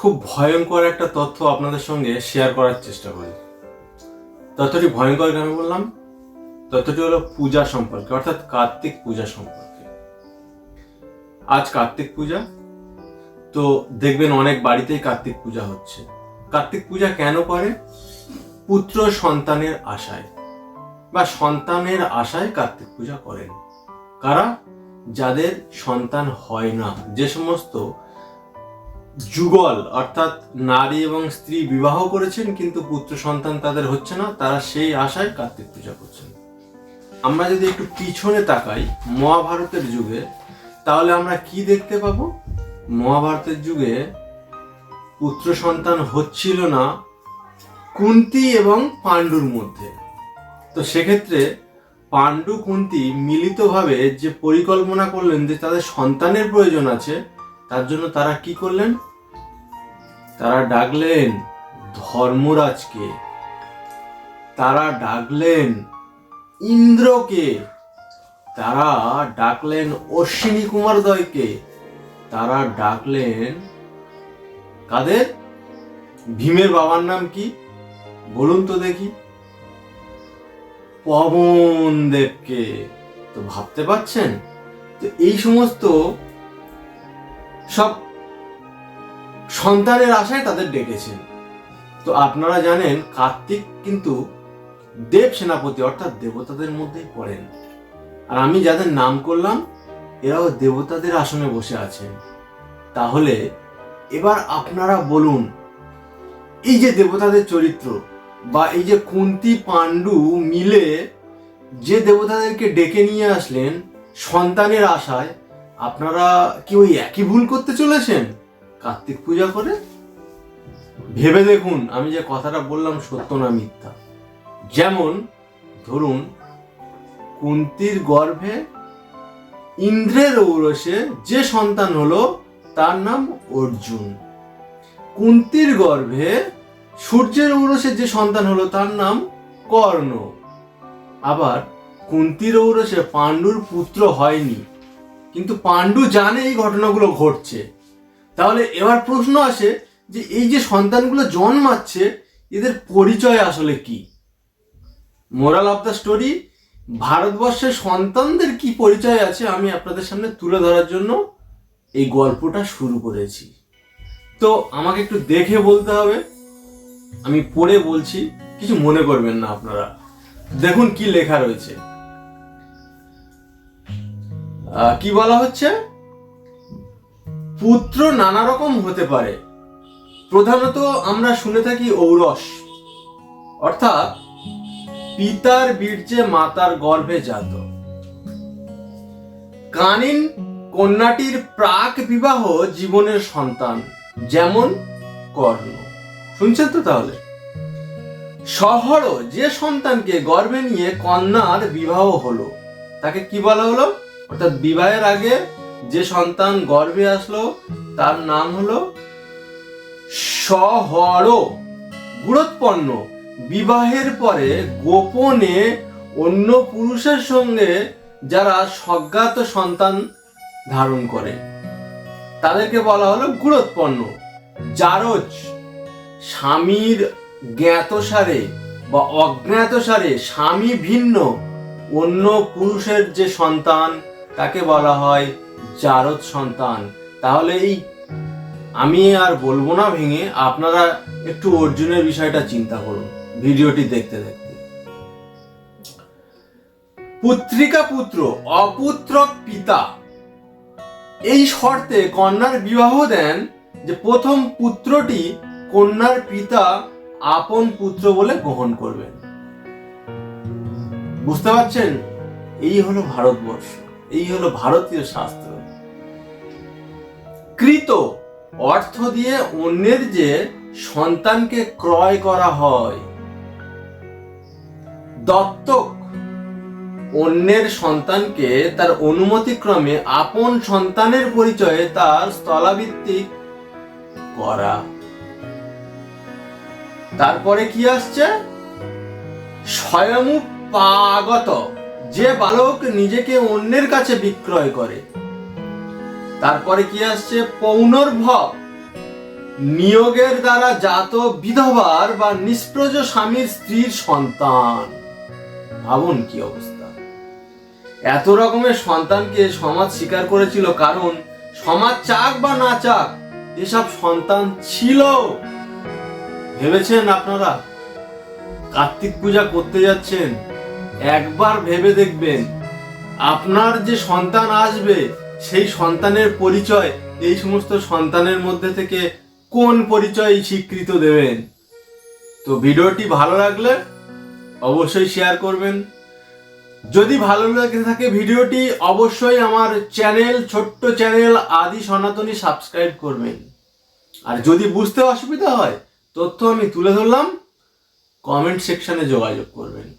খুব ভয়ঙ্কর একটা তথ্য আপনাদের সঙ্গে শেয়ার করার চেষ্টা করি। তথ্যটি ভয়ঙ্কর কেন বললাম? তথ্যটি হলো পূজা সম্পর্কে, অর্থাৎ কার্তিক পূজা সম্পর্কে। আজ কার্তিক পূজা, তো দেখবেন অনেক বাড়িতেই কার্তিক পূজা হচ্ছে। কার্তিক পূজা কেন করে? পুত্র সন্তানের আশায়, বা সন্তানের আশায় কার্তিক পূজা করেন। কারা? যাদের সন্তান হয় না। যে সমস্ত যুগল, অর্থাৎ নারী এবং স্ত্রী বিবাহ করেছেন, কিন্তু পুত্র সন্তান তাদের হচ্ছে না, তারা সেই আশায় কার্তিক পূজা করছেন। আমরা যদি একটু পিছনে তাকাই মহাভারতের যুগে, তাহলে আমরা কি দেখতে পাবো? মহাভারতের যুগে পুত্র সন্তান হচ্ছিল না কুন্তি এবং পাণ্ডুর মধ্যে। তো সেক্ষেত্রে পাণ্ডু কুন্তি মিলিতভাবে যে পরিকল্পনা করলেন যে তাদের সন্তানের প্রয়োজন আছে তার জন্য তারা কি করলেন? তারা ডাকলেন, ধর্মরাজকে। তারা ডাকলেন, ইন্দ্রকে। তারা ডাকলেন, অশ্বিনী কুমারদয়কে। তারা ডাকলেন, কাদের? ভীমের বাবার নাম কি? বলুন তো দেখি। পবন দেবকে তো ভাবতে পারছেন? তো এই সমস্ত সব সন্তানের আশায় তাদের ডেকেছেন তো আপনারা জানেন, কার্তিক কিন্তু দেব সেনাপতি, অর্থাৎ দেবতাদের মধ্যেই পড়েন। আর আমি যাদের নাম করলাম, এরাও দেবতাদের আসনে বসে আছেন। তাহলে এবার আপনারা বলুন, এই যে দেবতাদের চরিত্র বা এই যে কুন্তি, পাণ্ডু মিলে যে দেবতাদেরকে ডেকে নিয়ে আসলেন সন্তানের আশায় আপনারা কি ওই একই ভুল করতে চলেছেন? কার্তিক পূজা করে? ভেবে দেখুন, আমি যে কথাটা বললাম সত্য না মিথ্যা। যেমন, ধরুন, কুন্তির গর্ভে ইন্দ্রের ঔরসে যে সন্তান হলো, তার নাম অর্জুন। কুন্তির গর্ভে সূর্যের ঔরসে যে সন্তান হলো, তার নাম কর্ণ। আবার, কুন্তির ঔরসে পাণ্ডুর পুত্র হয়নি। কিন্তু পাণ্ডু জানে এই ঘটনাগুলো ঘটছে। তাহলে এবার প্রশ্ন আসে যে এই যে সন্তানগুলো জন্মাচ্ছে, এদের পরিচয় আসলে কি? মোরাল অফ দ্য স্টোরি, ভারতবর্ষের সন্তানদের কি পরিচয় আছে আমি আপনাদের সামনে তুলে ধরার জন্য এই গল্পটা শুরু করেছি। তো আমাকে একটু দেখে বলতে হবে। আমি পড়ে বলছি, কিছু মনে করবেন না আপনারা। দেখুন কি লেখা রয়েছে। কি বলা হচ্ছে? পুত্র নানা রকম হতে পারে। প্রধানত আমরা শুনে থাকি ঔরস। অর্থাৎ পিতার বীর্যে মাতার গর্ভে জাত। কানিন কন্যাটির প্রাক বিবাহ জীবনের সন্তান, যেমন কর্ণ। শুনছেন তো তাহলে? শহর যে সন্তানকে গর্ভে নিয়ে কন্যার বিবাহ হলো, তাকে কি বলা হলো? অর্থাৎ বিবাহের আগে যে সন্তান গর্ভে আসলো, তার নাম হলো সহর গুরুত্বপন্ন বিবাহের পরে গোপনে অন্য পুরুষের সঙ্গে যারা সজ্ঞাত সন্তান ধারণ করে, তাদেরকে বলা হলো গুরুত্বপন্ন জারজ স্বামীর জ্ঞাতসারে বা অজ্ঞাতসারে স্বামী ভিন্ন, অন্য পুরুষের যে সন্তান তাকে বলা হয় জারদ সন্তান। তাহলে এই আমি আর বলব না ভেঙে আপনারা একটু অর্জুনের বিষয়টা চিন্তা করুন, ভিডিওটি দেখতে দেখতে। পুত্রিকা পুত্র অপুত্রক পিতা। এই শর্তে কন্যার বিবাহ দেন যে প্রথম পুত্রটি কন্যার পিতা আপন পুত্র বলে গ্রহণ করবেন। বুঝতে পারছেন? এই হলো ভারতবর্ষ। এই হলো ভারতীয় শাস্ত্র। কৃত অর্থ দিয়ে অন্যের যে সন্তানকে ক্রয় করা হয়, দত্তক অন্যের সন্তানকে তার অনুমতিক্রমে আপন সন্তানের পরিচয়ে তার স্থলাভিত্তিক করা। তারপরে কি আসছে? স্বয়ংপাগত যে বালক নিজেকে অন্যের কাছে বিক্রয় করে, তারপরে কি আসছে? পৌনর্ভব। নিয়োগের দ্বারা জাত বিধবার বা নিষ্প্রজ স্বামীর স্ত্রীর সন্তান। ভাবুন কি অবস্থা। এত রকমের সন্তানকে সমাজ স্বীকার করেছিল কারণ সমাজ চাক বা না চাক, এসব সন্তান ছিল। ভেবেছেন আপনারা? কার্তিক পূজা করতে যাচ্ছেন। একবার ভেবে দেখবেন। আপনার যে সন্তান আসবে, সেই সন্তানের পরিচয়, এই সমস্ত সন্তানের মধ্যে থেকে কোন পরিচয় স্বীকৃত দেবেন? তো ভিডিওটি ভালো লাগলে অবশ্যই শেয়ার করবেন। যদি ভালো লাগে থাকে ভিডিওটি, অবশ্যই আমার চ্যানেল ছোট্ট চ্যানেল আদি সনাতনী সাবস্ক্রাইব করবেন। আর যদি বুঝতে অসুবিধা হয়, তথ্য আমি তুলে ধরলাম কমেন্ট সেকশনে যোগাযোগ করবেন।